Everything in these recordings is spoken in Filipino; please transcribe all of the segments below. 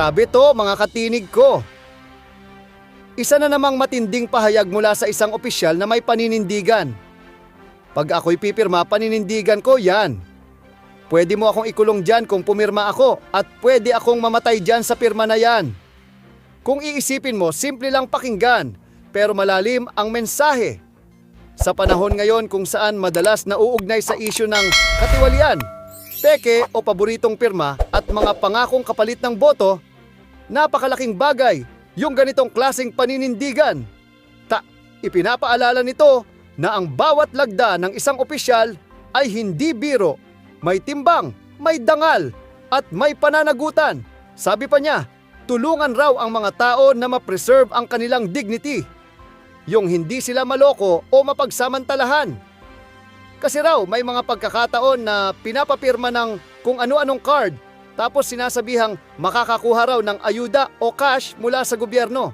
Grabe to mga katinig ko. Isa na namang matinding pahayag mula sa isang opisyal na may paninindigan. Pag ako'y pipirma, paninindigan ko yan. Pwede mo akong ikulong dyan kung pumirma ako at pwede akong mamatay dyan sa pirma na yan. Kung iisipin mo, simple lang pakinggan, pero malalim ang mensahe. Sa panahon ngayon kung saan madalas nauugnay sa isyu ng katiwalian, peke o paboritong pirma at mga pangakong kapalit ng boto, napakalaking bagay yung ganitong klaseng paninindigan. Ta, ipinapaalala nito na ang bawat lagda ng isang opisyal ay hindi biro, may timbang, may dangal, at may pananagutan. Sabi pa niya, tulungan raw ang mga tao na ma-preserve ang kanilang dignity. Yung hindi sila maloko o mapagsamantalahan. Kasi raw may mga pagkakataon na pinapapirma ng kung ano-anong card tapos sinasabihang makakakuha raw ng ayuda o cash mula sa gobyerno.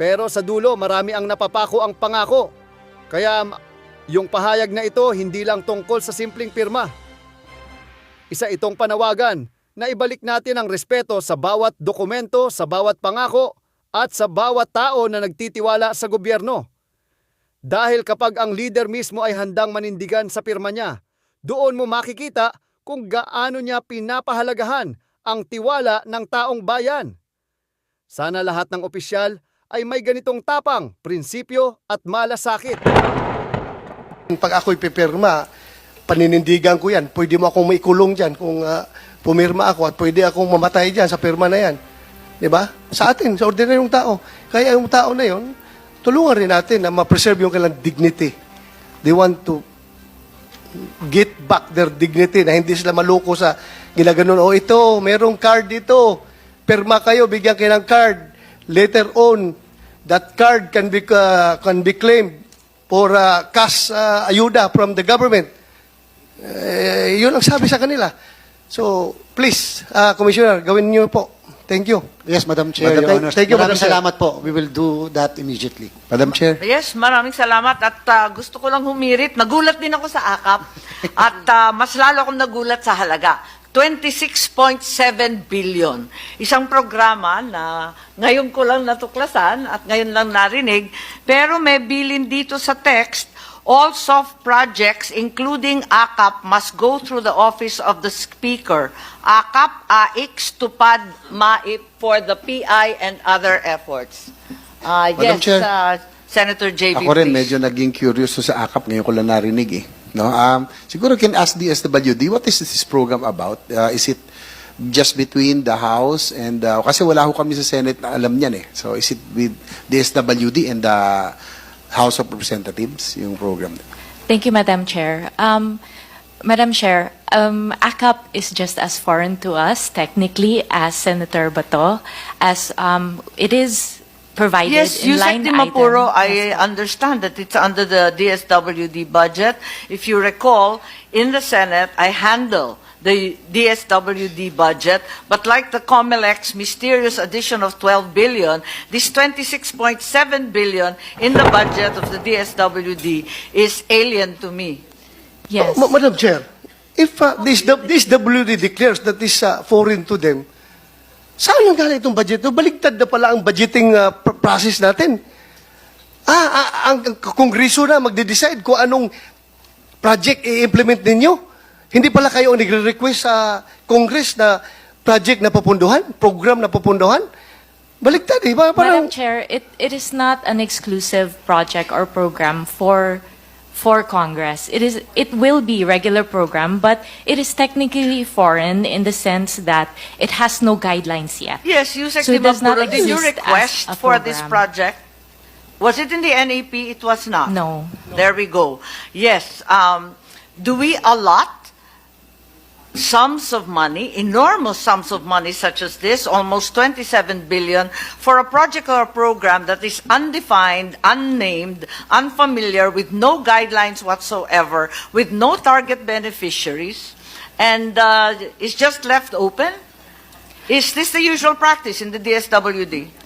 Pero sa dulo marami ang napapako ang pangako. Kaya yung pahayag na ito hindi lang tungkol sa simpleng pirma. Isa itong panawagan na ibalik natin ang respeto sa bawat dokumento, sa bawat pangako at sa bawat tao na nagtitiwala sa gobyerno. Dahil kapag ang leader mismo ay handang manindigan sa pirma niya, doon mo makikita kung gaano niya pinapahalagahan ang tiwala ng taong bayan. Sana lahat ng opisyal ay may ganitong tapang, prinsipyo at malasakit. Pag ako'y pipirma, paninindigan ko yan. Pwede mo akong maikulong dyan kung ah, pumirma ako at pwede akong mamatay dyan sa pirma na yan. Di ba? Sa atin, sa ordinaryong tao. Kaya yung tao na yon, tulungan rin natin na ma-preserve yung kailang dignity. They want to get back their dignity na hindi sila maloko sa ginaganon. O ito, merong card dito. Pirma kayo, bigyan kayo ng card. Later on, that card can be uh, can be claimed for uh, cash uh, ayuda from the government. Eh, yun ang sabi sa kanila. So, please, uh, Commissioner, gawin niyo po. Thank you. Yes, Madam Chair, Madam- Your thank- you, Maraming Madam Chair. salamat po. We will do that immediately. Madam Chair. Yes, maraming salamat at ah, gusto ko lang humirit. Nagulat din ako sa akap at ah, mas lalo akong nagulat sa halaga. 26.7 billion. Isang programa na ngayon ko lang natuklasan at ngayon lang narinig, pero may bilin dito sa text, all soft projects including AKAP must go through the office of the speaker. AKAP, AX, TUPAD, MAIP for the PI and other efforts. Ah, Madam yes, Chair. ah, Senator JV, Ako rin please. medyo naging curious sa AKAP ngayon ko lang narinig eh. No, um, siguro can ask DSWD, what is this program about? Uh, is it just between the House and uh, kasi wala ho kami sa Senate na alam niyan eh. So is it with DSWD and the House of Representatives yung program? Thank you, Madam Chair. Um, Madam Chair, um, ACAP is just as foreign to us, technically, as Senator Bato, as um, it is provided Yes, in Yusek line Di Mapuro, item. I understand that it's under the DSWD budget. If you recall, in the Senate, I handle the DSWD budget, but like the COMELEC's mysterious addition of 12 billion, this 26.7 billion in the budget of the DSWD is alien to me. Yes. Ma- Madam Chair, if uh, this, this WD declares that is uh, foreign to them, saan nang galing itong budget? No, baligtad na pala ang budgeting uh, pr- process natin. Ah, ah, ang ang kongreso na magde-decide kung anong project i-implement ninyo. Hindi pala kayo ang nagre-request sa Congress na project na papunduhan, program na papunduhan. Baligtad eh. Ba- Parang, Madam Chair, it, it is not an exclusive project or program for for Congress. It is it will be regular program, but it is technically foreign in the sense that it has no guidelines yet. Yes, Yusek So it does not did you exist as request a for this program. project? Was it in the NAP? It was not. No. There we go. Yes. Um, do we allot sums of money, enormous sums of money such as this, almost 27 billion, for a project or a program that is undefined, unnamed, unfamiliar, with no guidelines whatsoever, with no target beneficiaries, and uh, is just left open? Is this the usual practice in the DSWD?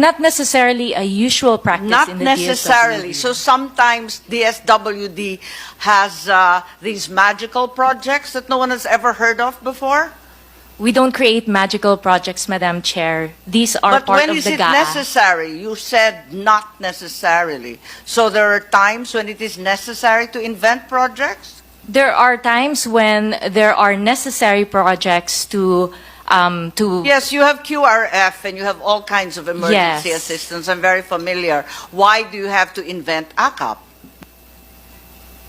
Not necessarily a usual practice Not in the necessarily. DSWD. So sometimes the DSWD has uh, these magical projects that no one has ever heard of before? We don't create magical projects, Madam Chair. These are But part when of is the it GAA. necessary? You said not necessarily. So there are times when it is necessary to invent projects? There are times when there are necessary projects to um, to Yes, you have QRF and you have all kinds of emergency Yes. assistance. I'm very familiar. Why do you have to invent ACAP?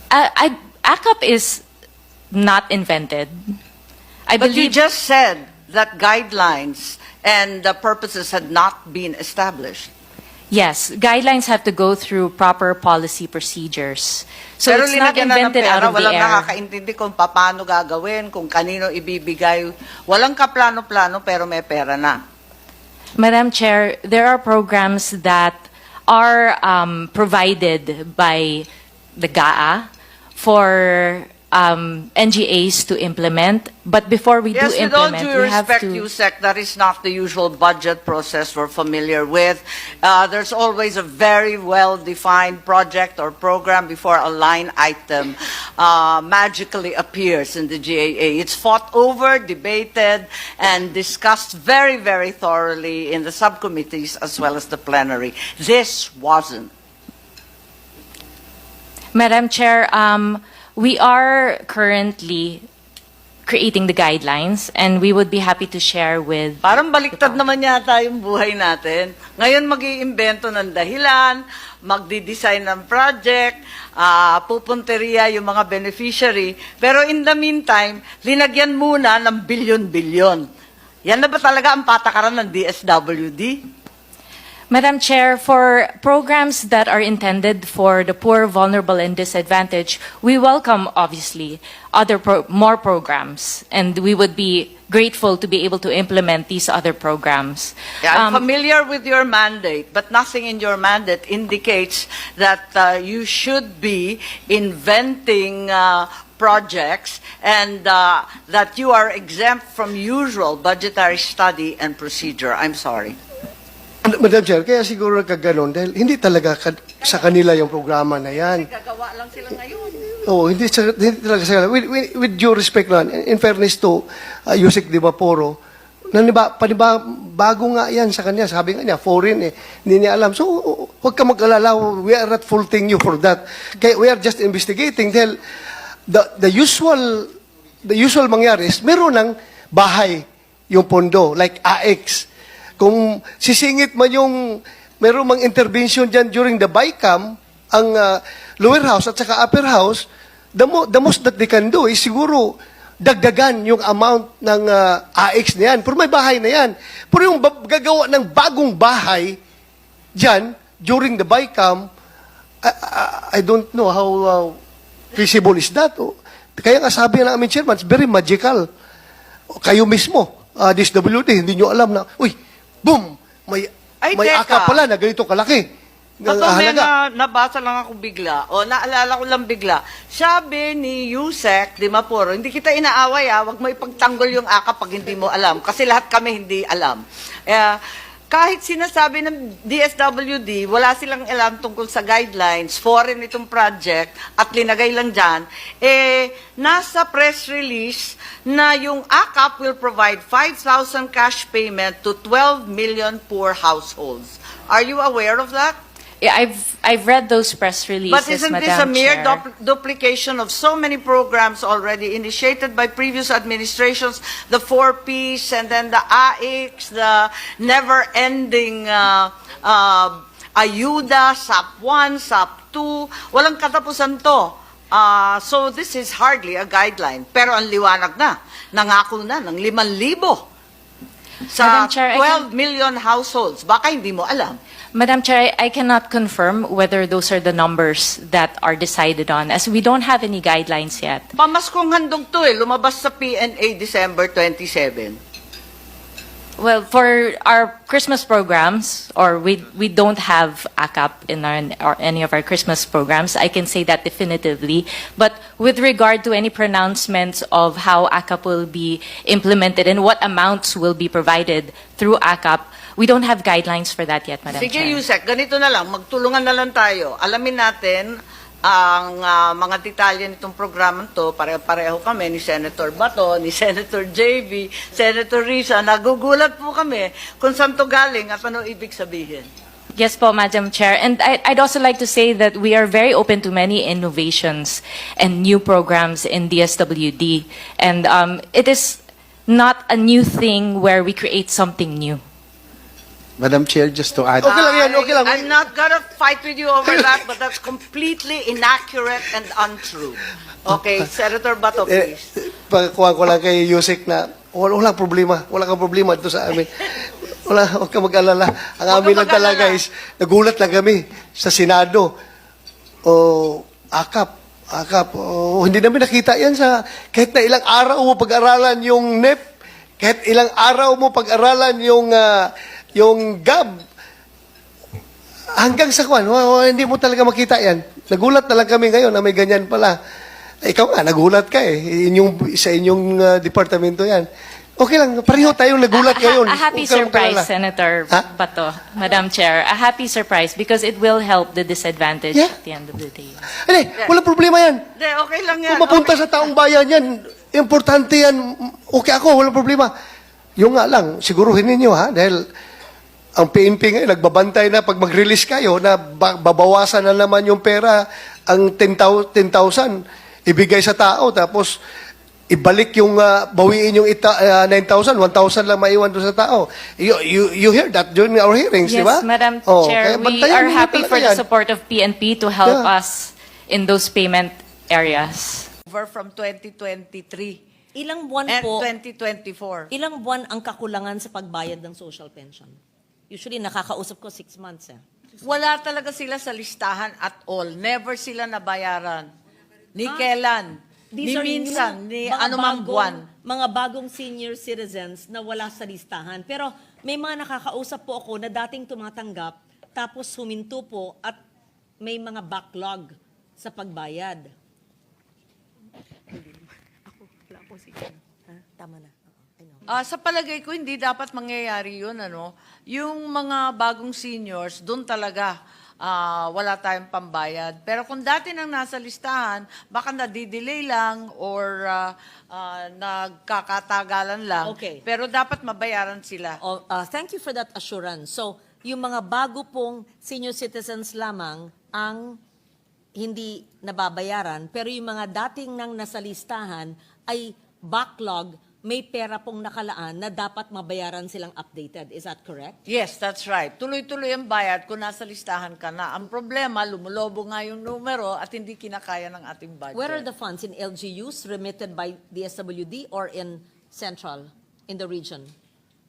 I, I, ACAP is not invented. I But you believe just said that guidelines and the purposes had not been established. yes, guidelines have to go through proper policy procedures. So Pero it's not linagyan na invented pera, out of the walang air. nakakaintindi kung paano gagawin, kung kanino ibibigay. Walang kaplano-plano pero may pera na. Madam Chair, there are programs that are um, provided by the GAA for um, NGAs to implement. But before we Yes, do with all implement, due we have respect, to. USEC, that is not the usual budget process we're familiar with. Uh, There's always a very well-defined project or program before a line item uh, magically appears in the GAA. It's fought over, debated, and discussed very, very thoroughly in the subcommittees as well as the plenary. This wasn't. Madam Chair, um, we are currently creating the guidelines, and we would be happy to share with. Parang baliktad naman yata yung buhay natin. Ngayon mag iimbento ng dahilan, magdi-design ng project, ah, pupunteriya yung mga beneficiary. Pero in the meantime, linagyan muna ng bilyon-bilyon. Yan na ba talaga ang patakaran ng DSWD? Madam Chair, for programs that are intended for the poor, vulnerable, and disadvantaged, we welcome, obviously, other pro- more programs, and we would be grateful to be able to implement these other programs. Yeah, I'm Um, familiar with your mandate, but nothing in your mandate indicates that uh, you should be inventing uh, projects and uh, that you are exempt from usual budgetary study and procedure. I'm sorry. Madam Chair, kaya siguro nagkaganon dahil hindi talaga ka- sa kanila yung programa na yan. Gagawa lang sila ngayon. Oo, hindi, sa, hindi talaga sa kanila. With, with, with due respect man, in fairness to uh, Yusek Di Vaporo, naniba, paniba, bago nga yan sa kanya. Sabi nga niya, foreign eh. Hindi niya alam. So, huwag ka mag-alala. We are not faulting you for that. Kaya we are just investigating dahil the, the usual the usual mangyari is meron ng bahay yung pondo, like AX. Kung sisingit man yung meron mang intervention dyan during the BICAM, ang uh, lower house at saka upper house, the, mo, the most that they can do is siguro dagdagan yung amount ng uh, AX na yan. Pero may bahay na yan. Pero yung gagawa ng bagong bahay dyan during the BICAM, I, I, I don't know how uh, feasible is that. O, Kaya nga sabi ng aming chairman, it's very magical. Kayo mismo, uh, DSWD, hindi nyo alam na, uy, boom, may, Ay, may teka. aka pala na ganito kalaki. halaga. na, nabasa lang ako bigla, o naalala ko lang bigla. Sabi ni Yusek Di Mapuro, hindi kita inaaway ah, wag mo ipagtanggol yung AKA pag hindi mo alam. Kasi lahat kami hindi alam. Eh, kahit sinasabi ng DSWD, wala silang alam tungkol sa guidelines, foreign itong project, at linagay lang dyan, eh, nasa press release na yung AKAP will provide 5,000 cash payment to 12 million poor households. Are you aware of that? I've I've read those press releases, But isn't Madam this a mere Chair. dupl- duplication of so many programs already initiated by previous administrations? The 4Ps and then the AIX, the never-ending uh, uh, ayuda, SAP 1, SAP 2. Walang katapusan to. Uh, so this is hardly a guideline. Pero ang liwanag na, nangako na ng 5,000 sa Madam Chair, I 12 million households. Baka hindi mo alam. Madam Chair, I cannot confirm whether those are the numbers that are decided on, as we don't have any guidelines yet. Pamaskong handog to eh, lumabas sa PNA December 27. Well, for our Christmas programs, or we we don't have ACAP in our or any of our Christmas programs, I can say that definitively. But with regard to any pronouncements of how ACAP will be implemented and what amounts will be provided through ACAP, we don't have guidelines for that yet, Madam Sige, Chair. Yusek, ganito na lang, magtulungan na lang tayo. Alamin natin ang ah, mga detalye nitong programang to, pare-pareho kami ni Senator Bato, ni Senator JV, Senator Risa, nagugulat po kami kung saan to galing at ano ibig sabihin. Yes po, Madam Chair. And I, I'd also like to say that we are very open to many innovations and new programs in DSWD. And um, it is not a new thing where we create something new. Madam Chair, just to add, Okay lang yan, okay lang. I'm not gonna fight with you over that, but that's completely inaccurate and untrue. Okay, Senator Bato, Eh, please. pagkuha ko lang kay Yusek na wala, walang problema. Wala kang problema dito sa amin. Wala, huwag ka mag-alala. Ang Huwag amin ka lang talaga is, nagulat lang kami sa Senado. O, akap, akap. O, hindi namin nakita yan sa, kahit na ilang araw mo pag-aralan yung NEP, kahit ilang araw mo pag-aralan yung, ah, yung GAB, hanggang sa kwan, wa- wa- hindi mo talaga makita yan. Nagulat na lang kami ngayon na may ganyan pala. Ikaw nga, nagulat ka eh. Inyong, sa inyong ah, departamento yan. Okay lang, pareho tayong nagulat A- a- ngayon. A, happy Huwag ka surprise, mag-alala. Senator Ha? Bato, Madam Chair. A happy surprise because it will help the disadvantaged Yeah. at the end of the day. Hindi, walang problema yan. Hindi, okay lang yan. Kung mapunta Okay. sa taong bayan yan, importante yan. Okay ako, walang problema. Yung nga lang, siguruhin ninyo ha, dahil ang PNP ngayon, nagbabantay na pag mag-release kayo, na ba- babawasan na naman yung pera, ang 10,000, 10,000 ibigay sa tao, tapos ibalik yung, ah, bawiin yung ita, ah, 9,000, 1,000 lang maiwan doon sa tao. You, you, you hear that during our hearings, di Yes, ba? Madam Oh, Chair, kaya we are happy for the yan. support of PNP to help Yeah. us in those payment areas. Over from 2023 Ilang buwan and po, 2024. ilang buwan ang kakulangan sa pagbayad ng social pension? Usually, nakakausap ko six months eh. Wala talaga sila sa listahan at all. Never sila nabayaran. Ni kailan. Ni are minsan. new, Ni anumang buwan. Mga bagong senior citizens na wala sa listahan. Pero may mga nakakausap po ako na dating tumatanggap, tapos huminto po at may mga backlog sa pagbayad. Ako, wala po sige. Ha? Tama na. Ah, sa palagay ko, hindi dapat mangyayari yun. Ano? Yung mga bagong seniors, doon talaga ah, wala tayong pambayad. Pero kung dati nang nasa listahan, baka nadidelay lang or ah, ah, nagkakatagalan lang. Okay. Pero dapat mabayaran sila. Oh, uh, thank you for that assurance. So, yung mga bago pong senior citizens lamang ang hindi nababayaran, pero yung mga dating nang nasa listahan ay backlog, may pera pong nakalaan na dapat mabayaran silang updated. Is that correct? Yes, that's right. Tuloy-tuloy ang bayad kung nasa listahan ka na. Ang problema, lumulobo nga yung numero at hindi kinakaya ng ating budget. Where are the funds? In LGUs remitted by the SWD or in central, in the region?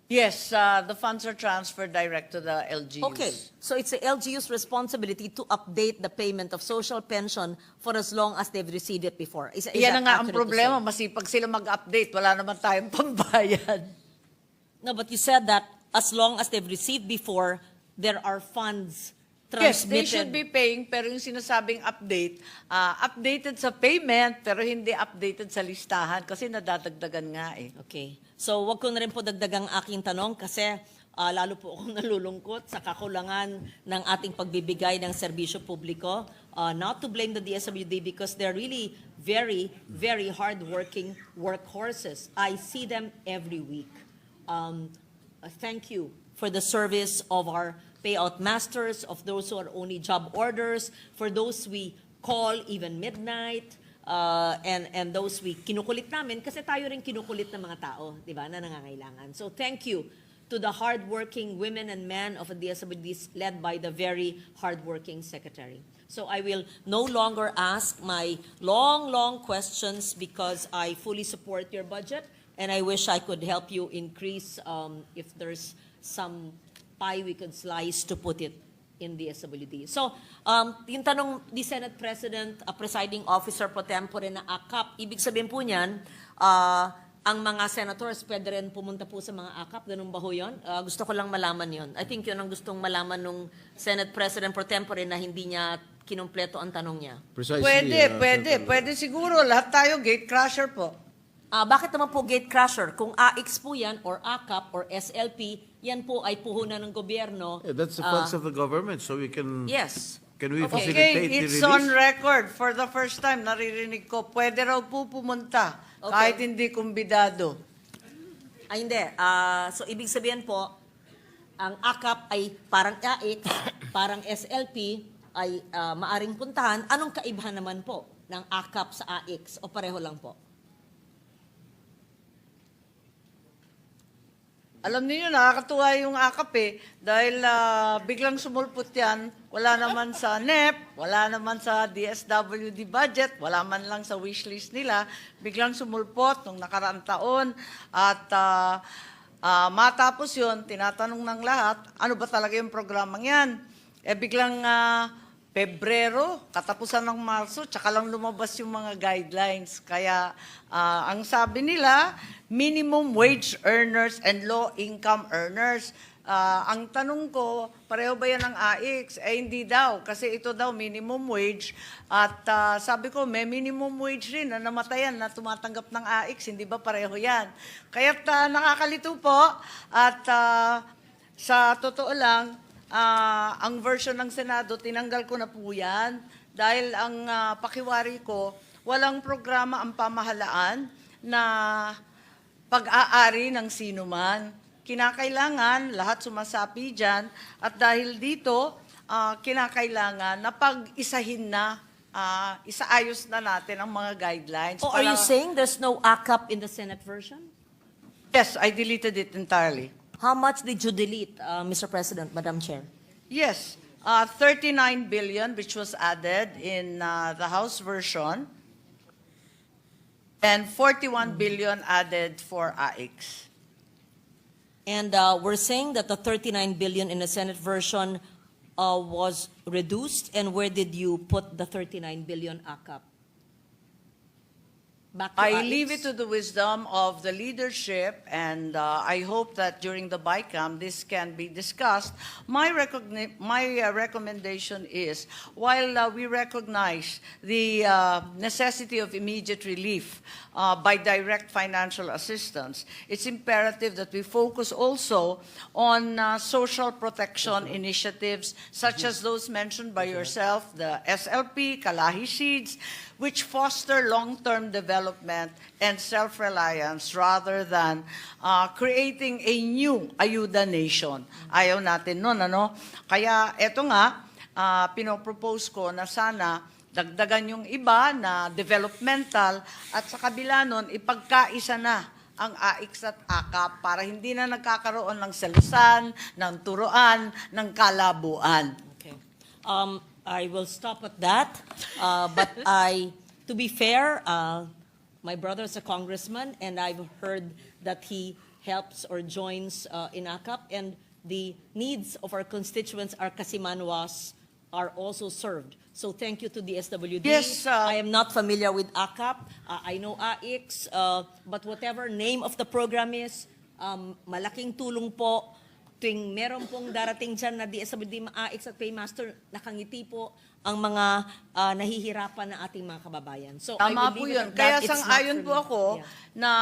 Yes, uh, the funds are transferred direct to the LGUs. Okay, so it's the LGU's responsibility to update the payment of social pension for as long as they've received it before. Is, is Yan na that nga ang accurate to problema. say? Masipag sila mag-update. Wala naman tayong pambayad. No, but you said that as long as they've received before, there are funds Yes, they transmitted. should be paying, pero yung sinasabing update, ah, updated sa payment, pero hindi updated sa listahan kasi nadadagdagan nga eh. Okay. So, wag ko na rin po dagdagang aking tanong kasi ah, lalo po akong nalulungkot sa kakulangan ng ating pagbibigay ng serbisyo publiko. Ah, not to blame the DSWD because they're really very, very hardworking workhorses. I see them every week. Um, uh, thank you for the service of our payout masters, of those who are only job orders, for those we call even midnight, uh, and, and those we kinukulit namin kasi tayo rin kinukulit ng mga tao, di ba, na nangangailangan. So thank you to the hardworking women and men of the DSWD led by the very hardworking secretary. So I will no longer ask my long, long questions because I fully support your budget and I wish I could help you increase um, if there's some pie we could slice to put it in the SWD. So, um, yung tanong ni Senate President, uh, Presiding Officer Pro Tempore na AKAP, ibig sabihin po niyan, ah, ang mga senators pwede rin pumunta po sa mga AKAP, ganun ba ho yun? Ah, gusto ko lang malaman yon. I think yun ang gustong malaman nung Senate President Pro Tempore na hindi niya kinumpleto ang tanong niya. Precisely. Pwede, uh, pwede, Senator. pwede siguro. Lahat tayo gate crusher po. Ah, bakit naman po gate crusher? Kung AX po yan, or AKAP, or SLP, yan po ay puhunan ng gobyerno. Yeah, that's the funds of the government, so we can Yes. can we Okay. facilitate Okay, the it's on release? record. For the first time, naririnig ko, pwede raw po pumunta kahit hindi kumbidado. Ay, hindi. Ah, so, ibig sabihin po, ang AKAP ay parang AX, parang SLP, ay ah, maaring puntahan. Anong kaibahan naman po ng AKAP sa AX? O pareho lang po? Alam niyo nakakatuwa yung akap eh. Dahil ah, biglang sumulpot yan, wala naman sa NEP, wala naman sa DSWD budget, wala man lang sa wishlist nila. Biglang sumulpot nung nakaraang taon. At ah, ah, matapos yun, tinatanong ng lahat, ano ba talaga yung programang yan? Eh biglang ah, Pebrero, katapusan ng Marso, tsaka lang lumabas yung mga guidelines. Kaya ah, ang sabi nila, minimum wage earners and low income earners. Ah, ang tanong ko, pareho ba yan ng AX? Eh hindi daw, kasi ito daw minimum wage. At ah, sabi ko, may minimum wage rin na namatayan na tumatanggap ng AX, hindi ba pareho yan? Kaya nakakalito po at ah, sa totoo lang, Ah, ang version ng Senado, tinanggal ko na po yan. Dahil ang ah, pakiwari ko, walang programa ang pamahalaan na pag-aari ng sino man. Kinakailangan, lahat sumasapi dyan. At dahil dito, ah, kinakailangan na pag-isahin na, ah, isaayos na natin ang mga guidelines. O are you saying there's no AKAP in the Senate version? Yes, I deleted it entirely. How much did you delete, uh, Mr. President, Madam Chair? Yes, uh, 39 billion, which was added in uh, the House version, and 41 billion added for AX. And uh, we're saying that the 39 billion in the Senate version uh, was reduced. And where did you put the 39 billion AKAP? Back to I leave it to the wisdom of the leadership, and uh, I hope that during the BICAM this can be discussed. My, recogni- my uh, recommendation is while uh, we recognize the uh, necessity of immediate relief uh, by direct financial assistance, it's imperative that we focus also on uh, social protection initiatives such as those mentioned by yourself, the SLP, Kalahi Seeds, which foster long-term development and self-reliance rather than uh, creating a new ayuda nation. Ayaw natin nun, ano? Kaya eto nga, uh, pinopropose ko na sana dagdagan yung iba na developmental at sa kabila nun, ipagkaisa na ang AX at AKAP para hindi na nagkakaroon ng selusan, ng turuan, ng kalabuan. Okay. Um, I will stop at that. Uh, but I, to be fair, uh, my brother is a congressman, and I've heard that he helps or joins uh, in AKAP, and the needs of our constituents, our Kasimanwas, are also served. So thank you to the SWD. Yes, uh, I am not familiar with AKAP. Uh, I know AX, uh, but whatever name of the program is, um, malaking tulong po tuwing meron pong darating dyan na DSWD AX at Paymaster, nakangiti po ang mga ah, nahihirapan ng ating mga kababayan. So, I Tama will po yun. Kaya that. It's not sang-ayon for po ako Yeah. na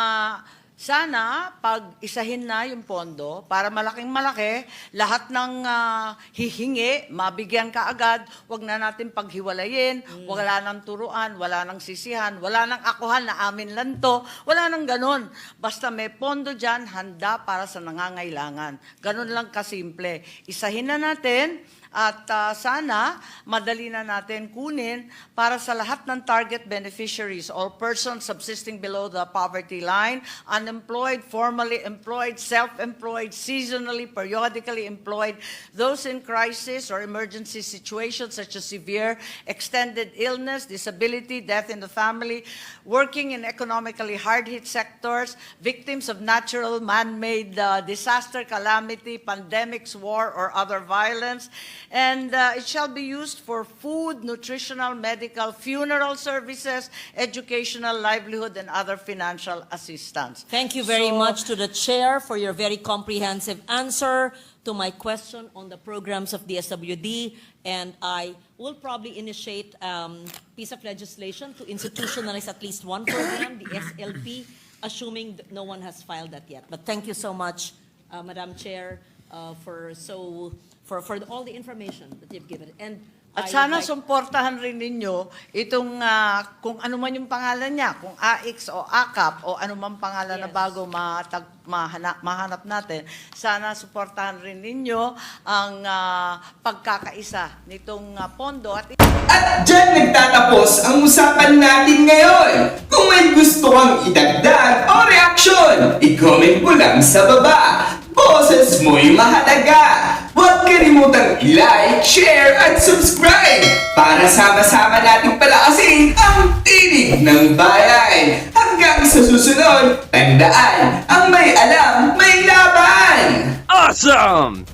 sana pag isahin na yung pondo para malaking malaki, lahat ng ah, hihingi, mabigyan ka agad, wag na natin paghiwalayin, Mm. wala nang turuan, wala nang sisihan, wala nang akuhan na amin lang to, wala nang ganon. Basta may pondo dyan, handa para sa nangangailangan. Ganon lang kasimple. Isahin na natin, at ah, sana madali na natin kunin para sa lahat ng target beneficiaries, all persons subsisting below the poverty line, unemployed, formally employed, self-employed, seasonally, periodically employed, those in crisis or emergency situations such as severe extended illness, disability, death in the family, working in economically hard-hit sectors, victims of natural man-made uh, disaster, calamity, pandemics, war, or other violence, and uh, it shall be used for food, nutritional, medical, funeral services, educational, livelihood, and other financial assistance. Thank you very So, much to the chair for your very comprehensive answer to my question on the programs of the SWD. And I will probably initiate um, piece of legislation to institutionalize at least one program, the SLP, assuming that no one has filed that yet. But thank you so much, uh, Madam Chair, uh, for so for, for all the information that you've given. And At I sana like- sumportahan rin ninyo itong ah, kung ano man yung pangalan niya, kung AX o AKAP o ano man pangalan na Yes. bago matag, mahana, mahanap natin, sana suportahan rin ninyo ang ah, pagkakaisa nitong ah, pondo at At dyan nagtatapos ang usapan natin ngayon. Kung may gusto kang idagdag o reaksyon, i-comment mo lang sa baba. Boses mo'y mahalaga. Huwag kalimutang i-like, share, at subscribe para sama-sama nating palakasin ang tinig ng bayan. Hanggang sa susunod, tandaan, ang may alam, may laban! Awesome!